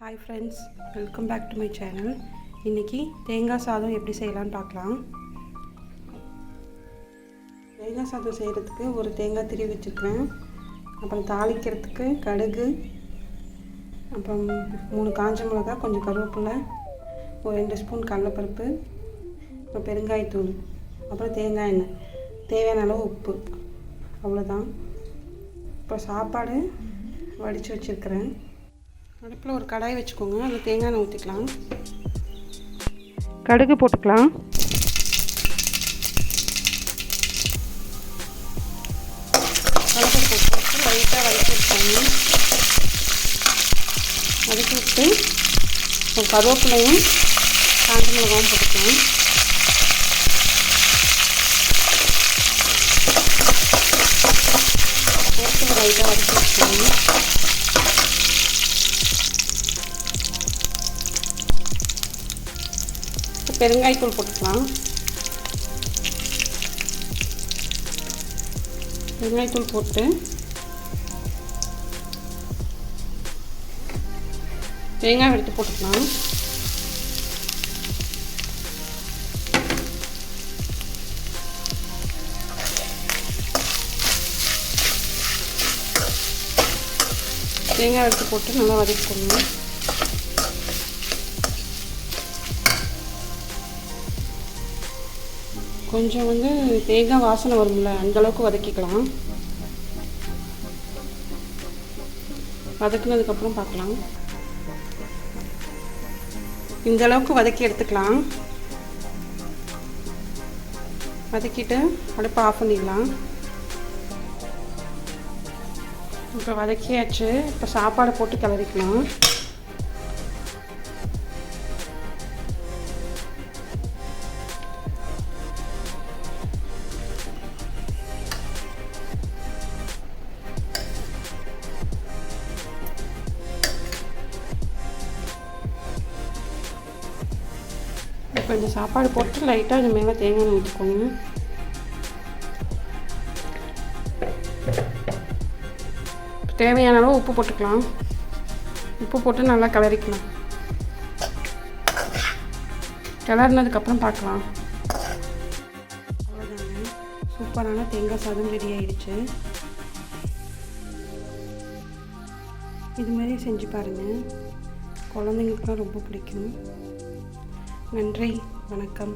Hi friends welcome back to my channel இன்றைக்கி தேங்காய் சாதம் எப்படி செய்யலான்னு பார்க்கலாம். தேங்காய் சாதம் செய்கிறதுக்கு ஒரு தேங்காய் திரி வச்சுருக்கேன் அப்புறம் தாளிக்கிறதுக்கு கடுகு அப்புறம் மூணு காஞ்ச மிளகா கொஞ்சம் கருவேப்பிலை ஒரு ரெண்டு ஸ்பூன் கடலைப்பருப்பு அப்புறம் பெருங்காயத்தூள் அப்புறம் தேங்காய் எண்ணெய். தேவையான அளவு உப்பு. அவ்வளோதான் இப்போ சாப்பாடு வடித்து வச்சுருக்கிறேன். அடுப்பில் ஒரு கடாய் வச்சுக்கோங்க. அதில் தேங்காய் எண்ணெய் ஊற்றிக்கலாம் கடுகு போட்டுக்கலாம். கடுகு போட்டு லைட்டாக வதக்கி விட்டாங்க வதக்கி விட்டு கருவேப்பிலையும் காஞ்ச மிளகாவும் போட்டுக்கலாம். போட்டு லைட்டாக வதக்கி வச்சுக்கோங்க. பெருங்காய்த்தூள் போட்டுக்கலாம். பெருங்காய்த்தூள் போட்டு தேங்காய் எடுத்து போட்டுக்கலாம். தேங்காய் எடுத்து போட்டு நல்லா வதக்கிக்கணும் கொஞ்சம் வந்து தேங்காய் வாசனை வரும்ல அந்தளவுக்கு வதக்கிக்கலாம். வதக்குனதுக்கப்புறம் பார்க்கலாம். இந்த அளவுக்கு வதக்கி எடுத்துக்கலாம். வதக்கிட்டு அடுப்பை ஆஃப் பண்ணிடலாம். இப்போ வதக்கியாச்சு. இப்போ சாப்பாடை போட்டு கிளறிக்கலாம். கொஞ்சம் சாப்பாடு போட்டு லைட்டாக இது மேலே தேங்காய் ஊற்றிக்கோங்க தேவையான அளவு உப்பு போட்டுக்கலாம். உப்பு போட்டு நல்லா கிளறிக்கலாம். கிளறினதுக்கப்புறம் பார்க்கலாம். அவ்வளோதாங்க சூப்பரான தேங்காய் சாதம் ரெடி ஆயிடுச்சு. இது மாதிரி செஞ்சு பாருங்கள் குழந்தைங்களுக்குலாம் ரொம்ப பிடிக்கும். நன்றி. வணக்கம்.